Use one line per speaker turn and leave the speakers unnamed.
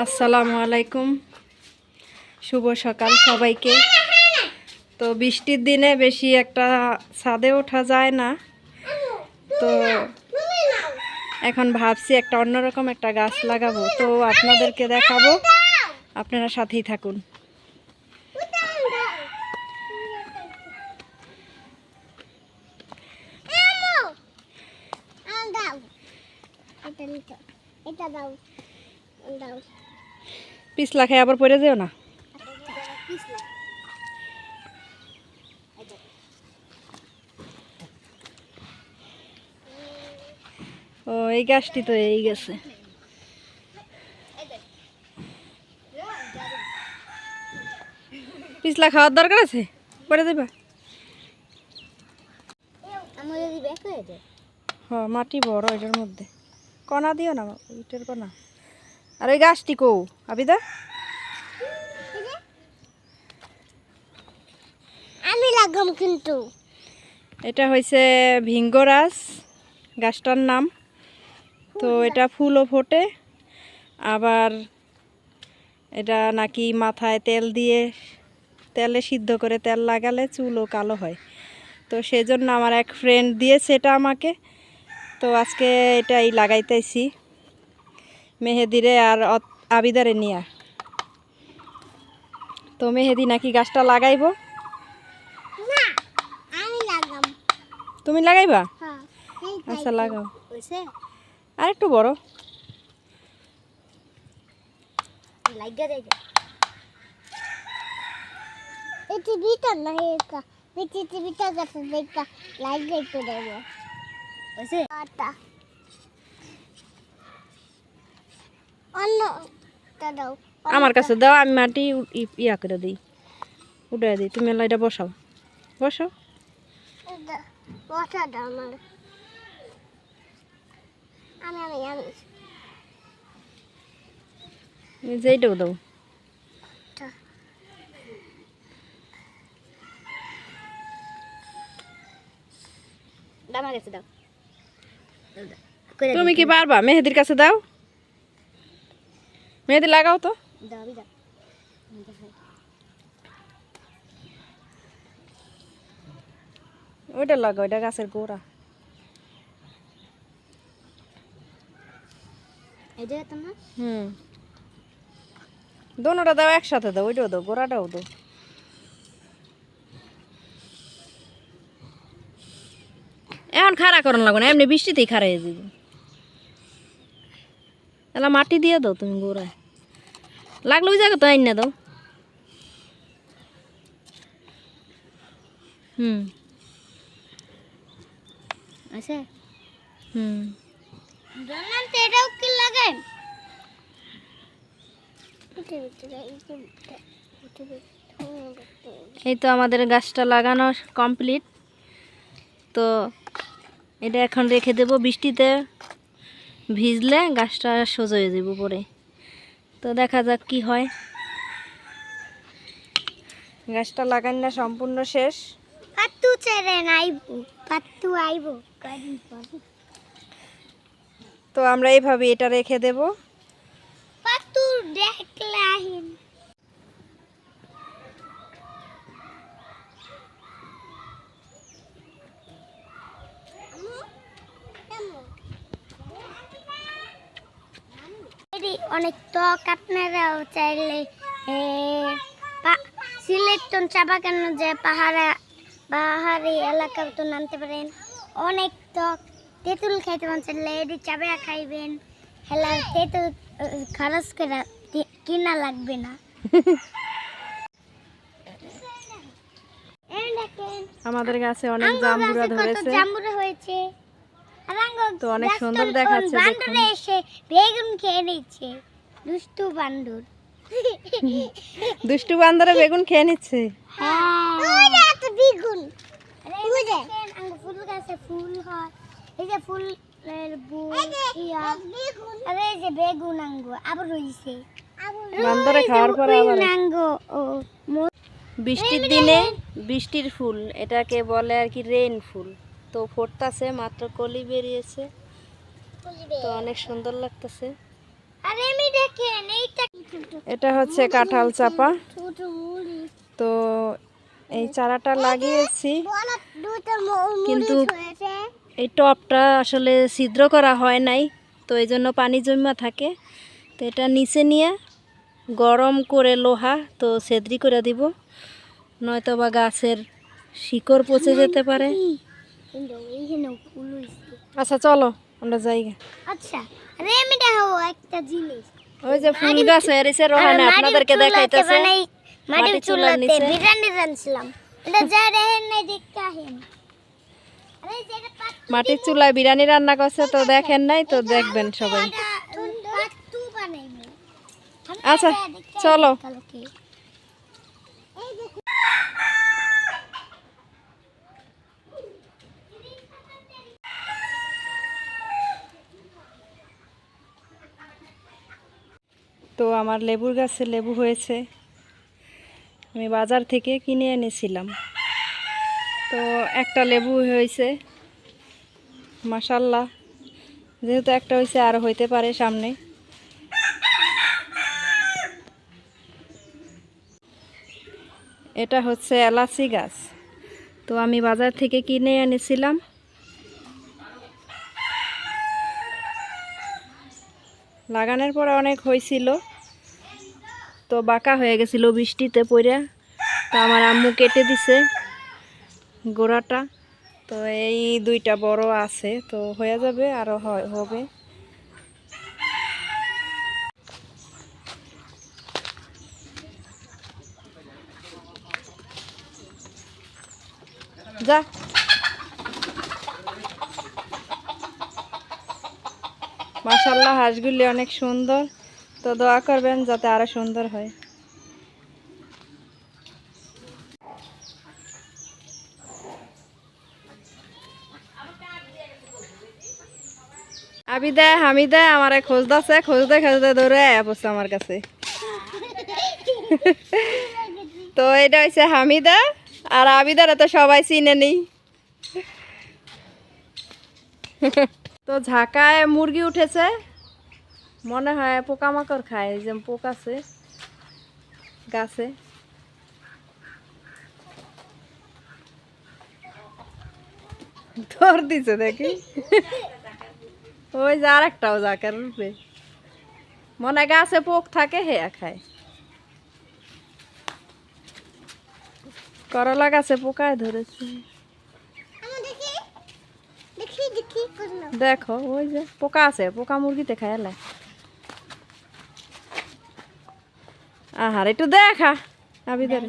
আসসালামু আলাইকুম। শুভ সকাল সবাইকে। তো বৃষ্টির দিনে বেশি একটা ছাদে ওঠা যায় না। তো এখন ভাবছি একটা অন্যরকম একটা গাছ লাগাবো। তো আপনাদেরকে দেখাবো। আপনারা সাথেই থাকুন
দাও এটা নিতে এটা দাও দাও
পিছলা খাই আবার পড়ে যেও না? ও এই গাছটি তো এই গেছে। পিছলা খাওয়ার দরকার আছে?
পরে ব্যাক হয়ে
মাটি বড় এটার মধ্যে। কণা দিও না ইটের কণা। আর ওই গাছটি কৌ আবিদা?
আমি লাগাম কিন্তু।
এটা হয়েছে ভিঙ্গরাজ গাছটার নাম। তো এটা ফুলও ফোটে আবার এটা নাকি মাথায় তেল দিয়ে তেলে সিদ্ধ করে তেল লাগালে চুলও কালো হয়। তো সেজন্য আমার এক ফ্রেন্ড দিয়েছে এটা আমাকে। তো আজকে এটাই লাগাইতেছি। মেহেদিরে আর আবিদারে নিয়া। তো মেহেদি নাকি গাছটা লাগাইবো? তুমি লাগাইবা?
হ্যাঁ
আচ্ছা লাগাও। আর একটু বড়।
লাইট একটু দেব। অন্য দাও
আমার কাছে দাও আমি মাটি ইয়া করে দিই। উঠে দিই তুমি এটা বসাও।
বসা দাও আমার। আমি আমি আমি।
যেইটাও দাও।
এটা। দামা দাও।
তুমি কি পারবা? মেহেদির কাছে দাও। মেহেদি লাগাও তো। ওইটা লাগাও এটা গাছের গোড়া। হুম। দোনোটা দাও একসাথে দাও ওইটাও দাও গোড়াটাও দাও। এখন খাড়া করন লাগবে না এমনি বৃষ্টিতেই খাড়া হয়ে তাহলে মাটি দিয়ে দাও তুমি গোড়ায়। লাগল ওই জায়গা তো আইন না দাও। হুম।
আছে
হুম।
এটাও কি লাগে?
এই তো আমাদের গাছটা লাগানো কমপ্লিট। তো এটা এখন রেখে দেব বৃষ্টিতে। ভিজলে গাছটা সোজা হয়ে যাব পরে তো দেখা যাক কি হয়। গাছটা লাগান না সম্পূর্ণ শেষ।
পাত্তু ছেড়ে আইব পাত্তু আইব।
তো আমরা এইভাবে এটা রেখে দেব।
পাত্তু দেখলে আহিন এটি অনেক ত্বক আপনারাও চাইলে সিলেটন চা বাগান যে পাহাড়ে পাহাড়ি এলাকা তো নামতে পারেন। অনেক ত্বক তেঁতুল খাইতে মন চাইলে এটি চাবে খাইবেন। হেলা তেঁতুল খরচ করে কিনা লাগবে না।
আমাদের গাছে অনেক জাম্বুরা ধরেছে।
জাম্বুরা হয়েছে।
তো অনেক সুন্দর দেখাচ্ছে।
বান্দরে এসে বেগুন খেয়ে নিচ্ছে দুষ্টু বান্দর।
দুষ্টু বান্দরে বেগুন খেয়ে নিচ্ছে?
হ্যাঁ। বেগুন ফুল গাছে ফুল হয়। এই যে ফুল আর এই যে বেগুন আঙ্গুর আবার রইছে
বান্দরে খাওয়ার পরে আবার
ও
বৃষ্টির দিনে বৃষ্টির ফুল এটাকে বলে আর কি রেইন ফুল। তো ফুটতাছে মাত্র কলি বেরিয়েছে। তো অনেক সুন্দর লাগতেছে। এটা হচ্ছে কাঁঠাল চাপা। তো এই চারাটা লাগিয়েছি। কিন্তু এই টপটা আসলে ছিদ্র করা হয় নাই তো এই জন্য পানি জমা থাকে। তো এটা নিচে নিয়ে গরম করে লোহা তো সেদ্রি করে দিব। নয়তো বা গাছের শিকড় পচে যেতে পারে। আচ্ছা চলো আমরা যাই
আচ্ছা আরে আমি একটা জিনিস
ওই যে ফুল গাছ হয়ে রয়েছে রোহানে আপনাদেরকে দেখাইতেছে
মাটির চুলাতে
নিচে।
বিরিয়ানি রাঁধছিলাম এটা যা দেখেন দেখতে আহেন
মাটির চুলায় বিরিয়ানি রান্না করছে তো দেখেন নাই তো দেখবেন সবাই আচ্ছা চলো
কালকে এই দেখো
তো আমার লেবুর গাছে লেবু হয়েছে। আমি বাজার থেকে কিনে এনেছিলাম। তো একটা লেবু হয়েছে। মাসাল্লাহ যেহেতু একটা হয়েছে, আর হইতে পারে সামনে। এটা হচ্ছে এলাচি গাছ। তো আমি বাজার থেকে কিনে এনেছিলাম। লাগানোর পরে অনেক হয়েছিল। তো বাঁকা হয়ে গেছিল বৃষ্টিতে পড়ে তো আমার আম্মু কেটে দিছে গোড়াটা। তো এই দুইটা বড় আছে, তো হয়ে যাবে আরও হবে। যা। মাশাল্লাহ হাঁসগুলি অনেক সুন্দর। তো দোয়া করবেন যাতে আরও সুন্দর হয়। আবিদা হামিদা আমারে খোঁজদাছে খুঁজতে খুঁজতে দৌড়ে আয়া পড়ছে আমার কাছে। তো এটা হচ্ছে হামিদা আর আবিদারা তো সবাই চিনে নেই। তো ঝাঁকায় মুরগি উঠেছে। মনে হয় পোকামাকড় খায় যে পোক আছে, গাছে। ধর দিছে দেখি। ওই যে আর একটাও জাকের রূপে। মনে হয় গাছে পোক থাকে হে খায়। করলা গাছে পোকায় ধরেছে।
দেখো,
ওই যে পোকা আছে, পোকা মুরগিতে খায় আহার একটু দেখা। আবি ধরে